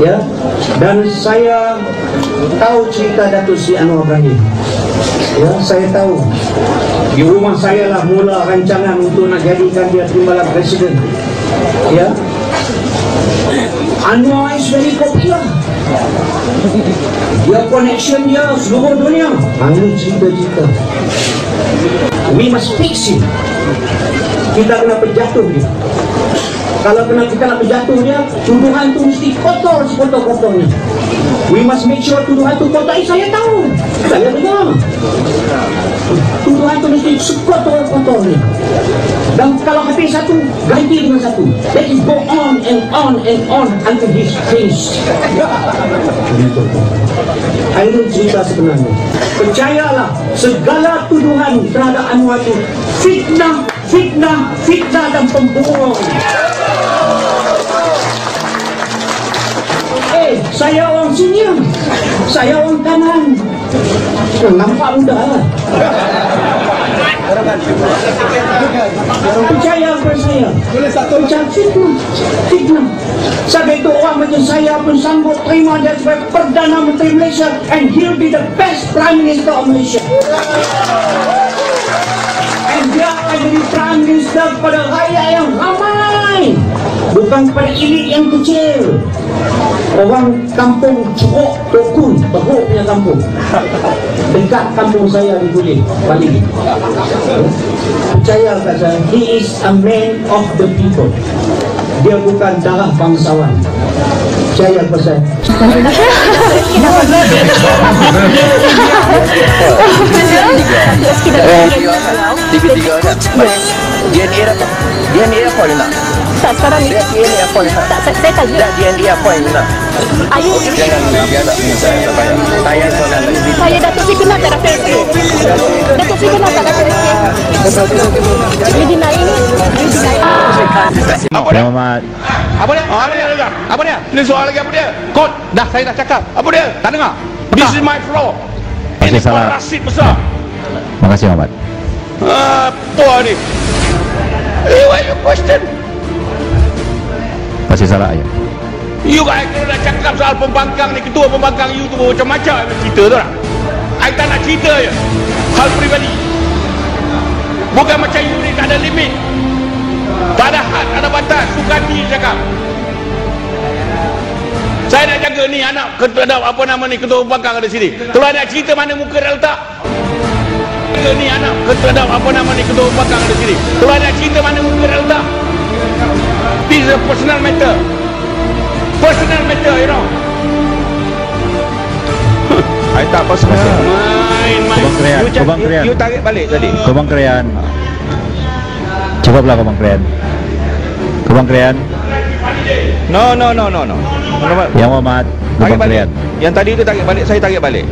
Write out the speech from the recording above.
ya. Dan saya tahu cerita Datuk Sri Anwar Ibrahim. Ya saya tahu. Di rumah saya lah mula rancangan untuk nak jadikan dia timbalan presiden. Ya. Anwar is very popular dia connection dia seluruh dunia. Ini cerita-cerita? We must fix him kita kena penjatuh dia kalau kena kita nak berjatuh dia tuduhan tu mesti kotor sekotor-kotornya we must make sure tuduhan tu kotor. Eh saya tahu. Saya dengar. Tuduhan tu mesti sekotor-kotornya dan kalau habis satu ganti dengan satu. Let it go on and on and on until he's finished ini cerita sebenarnya. Percayalah segala tuduhan terhadap Anwar itu fitnah fitnah fitnah dan pembohong saya orang senior. Saya orang kanan. Oh, nampak muda. Percaya kepada saya. Percaya fitnah. Fitnah. Sampai itu orang macam saya pun sanggup terima dia sebagai Perdana Menteri Malaysia and he'll be the best Prime Minister of Malaysia. And dia akan jadi Prime Minister kepada rakyat yang ramai. Bukan kepada elit yang kecil. Orang kampung Ceruk Tokun, Teruk punya kampung. Dekat kampung saya di Guling, Bali. Percaya kat saya, he is a man of the people. Dia bukan darah bangsawan. Percaya kat saya. TV3 kan DNA apa? DNA apa dia nak? Tak sekarang ni. Dia DNA apa dia nak? Tak, saya, saya tanya. Dia DNA apa dia nak? Ayu, Jangan dia tak punya saya tak payah Tayang soalan lagi saya Datuk Sri kenal tak Rafael Sri? Datuk Sri kenal tak Rafael Sri? Dia deny ni. Dia. Apa dia? Muhammad. Apa dia? Apa dia? Apa dia? Ini soal lagi apa dia? Kod, dah saya dah cakap. Apa dia? Tak dengar. This is my floor. Ini salah. rasid besar. Makasih Muhammad. Apa ni? Eh, why you question? Masih salah ayah. You guys kalau nak cakap soal pembangkang ni, ketua pembangkang you tu macam-macam cerita tu lah. I tak nak cerita je. Hal peribadi. Bukan macam you ni tak ada limit. Tak ada had, tak ada batas. Suka hati cakap. Saya nak jaga ni anak ketua ada apa nama ni ketua pembangkang ada sini. Kalau nak cerita mana muka dia letak. Jaga ni anak ketua ada apa nama ni ketua pembangkang ada sini. Kalau nak cerita mana a personal matter personal matter you know I tak personal main main Krian. You, cak- Kubang you, tarik balik tadi Kubang Krian. Cukuplah Kubang Krian. Kubang Krian. No no no no no Muhammad, Yang Muhammad. Balik Krian. Yang tadi tu tarik balik Saya tarik balik